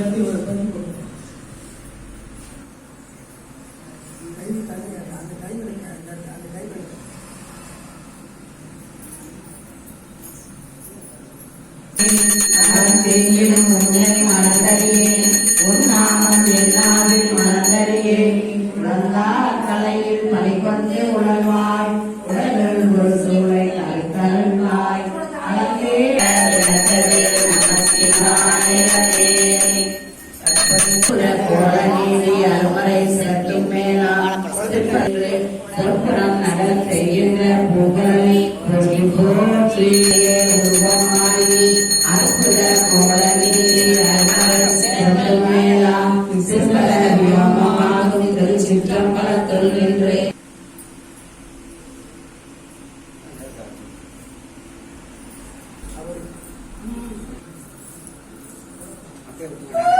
கை வைங்க செய்யும் உன்னை மறந்தறியே உன் நாமம் கலையில் மலைக்கொண்டு உணர்வாய் பொற்புறம் நகல் செய்கின்ற புகழை போற்றி போற்றியே உருவமாயி அற்புத கோலநீதி அருமறை சிற்பல வியோமமாகும் திருச்சிற்றம்பலத்தில் நின்றே ஆர்வம் மிக்கு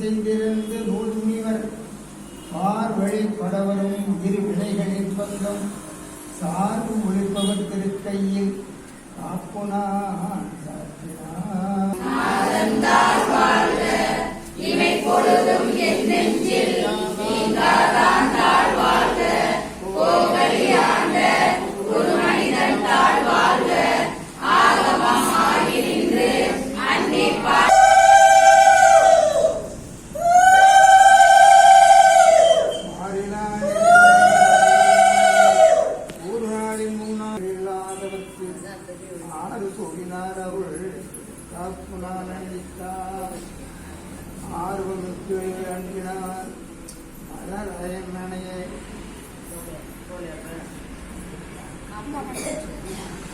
செய்திருந்து நூல் முனிவர் பார்வழி படவரும் இரு வினைகளின் பந்தம் சார்பு ஒழிப்பவர் திருக்கையில். காப்புனா ஒரு ஆறு கூறினார் அவள் காப்புனான் அளித்தார் ஆர்வமிக்கு அன்பினார் மலரயம் நனைய மலரயம்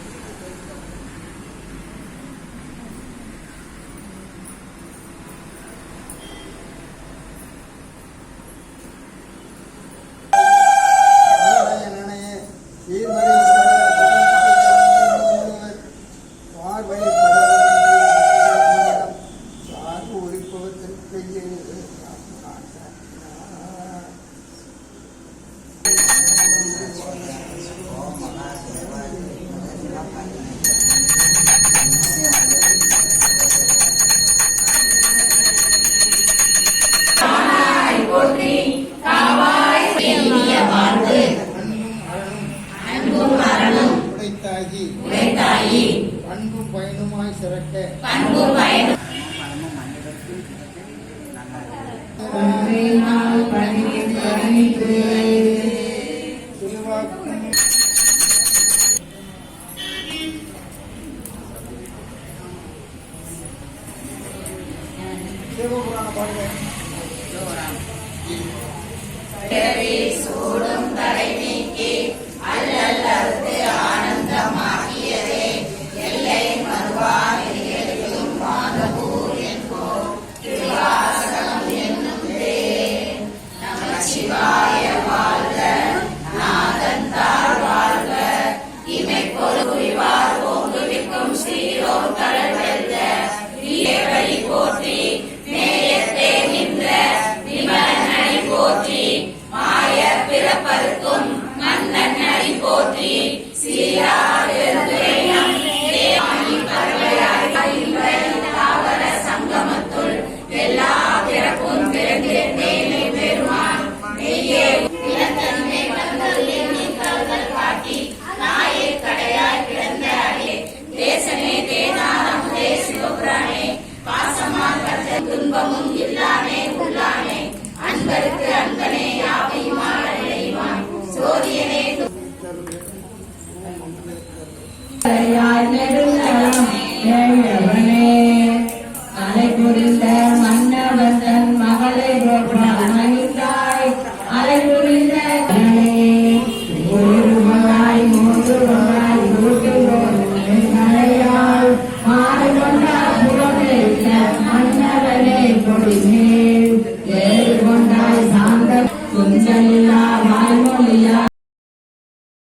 உடைத்தாகி உடைத்தாயி அன்பும் பயனுமாய் சிறக்க அன்பு பயன் திருவாக்கும் சிவபுராண பாடுங்க சூடும்